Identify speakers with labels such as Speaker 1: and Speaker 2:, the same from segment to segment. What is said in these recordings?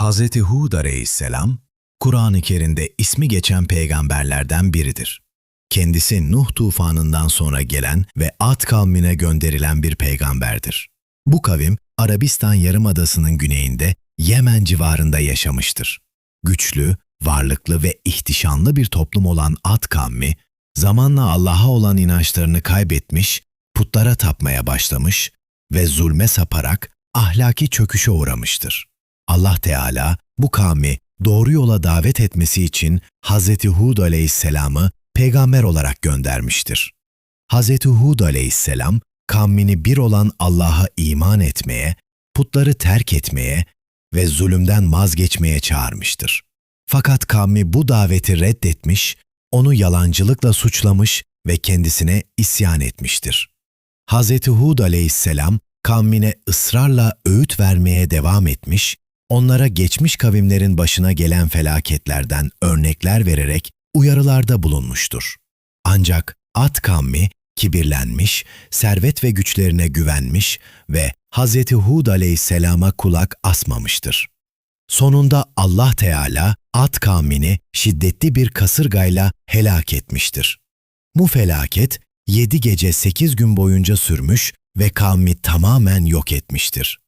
Speaker 1: Hz. Hud aleyhisselam, Kur'an-ı Kerim'de ismi geçen peygamberlerden biridir. Kendisi Nuh tufanından sonra gelen ve Ad kavmine gönderilen bir peygamberdir. Bu kavim, Arabistan Yarımadası'nın güneyinde Yemen civarında yaşamıştır. Güçlü, varlıklı ve ihtişamlı bir toplum olan Ad kavmi, zamanla Allah'a olan inançlarını kaybetmiş, putlara tapmaya başlamış ve zulme saparak ahlaki çöküşe uğramıştır. Allah Teala bu kavmi doğru yola davet etmesi için Hz. Hud aleyhisselamı peygamber olarak göndermiştir. Hz. Hud aleyhisselam kavmini bir olan Allah'a iman etmeye, putları terk etmeye ve zulümden vazgeçmeye çağırmıştır. Fakat kavmi bu daveti reddetmiş, onu yalancılıkla suçlamış ve kendisine isyan etmiştir. Hz. Hud aleyhisselam kavmine ısrarla öğüt vermeye devam etmiş, onlara geçmiş kavimlerin başına gelen felaketlerden örnekler vererek uyarılarda bulunmuştur. Ancak Ad kavmi kibirlenmiş, servet ve güçlerine güvenmiş ve Hz. Hud aleyhisselama kulak asmamıştır. Sonunda Allah Teala Ad kavmini şiddetli bir kasırgayla helak etmiştir. Bu felaket yedi gece sekiz gün boyunca sürmüş ve kavmi tamamen yok etmiştir.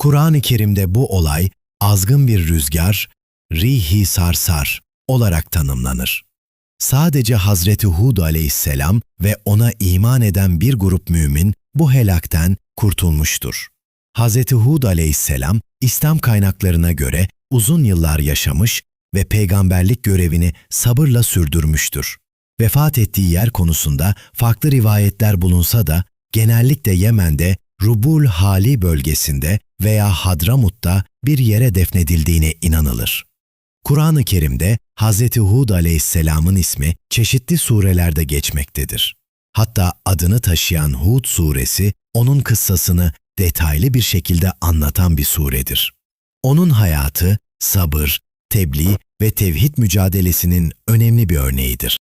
Speaker 1: Kur'an-ı Kerim'de bu olay azgın bir rüzgar, rihi sarsar olarak tanımlanır. Sadece Hazreti Hud aleyhisselam ve ona iman eden bir grup mümin bu helakten kurtulmuştur. Hazreti Hud aleyhisselam İslam kaynaklarına göre uzun yıllar yaşamış ve peygamberlik görevini sabırla sürdürmüştür. Vefat ettiği yer konusunda farklı rivayetler bulunsa da genellikle Yemen'de Rubul Hali bölgesinde veya Hadramut'ta bir yere defnedildiğine inanılır. Kur'an-ı Kerim'de Hz. Hud aleyhisselamın ismi çeşitli surelerde geçmektedir. Hatta adını taşıyan Hud suresi onun kıssasını detaylı bir şekilde anlatan bir suredir. Onun hayatı, sabır, tebliğ ve tevhid mücadelesinin önemli bir örneğidir.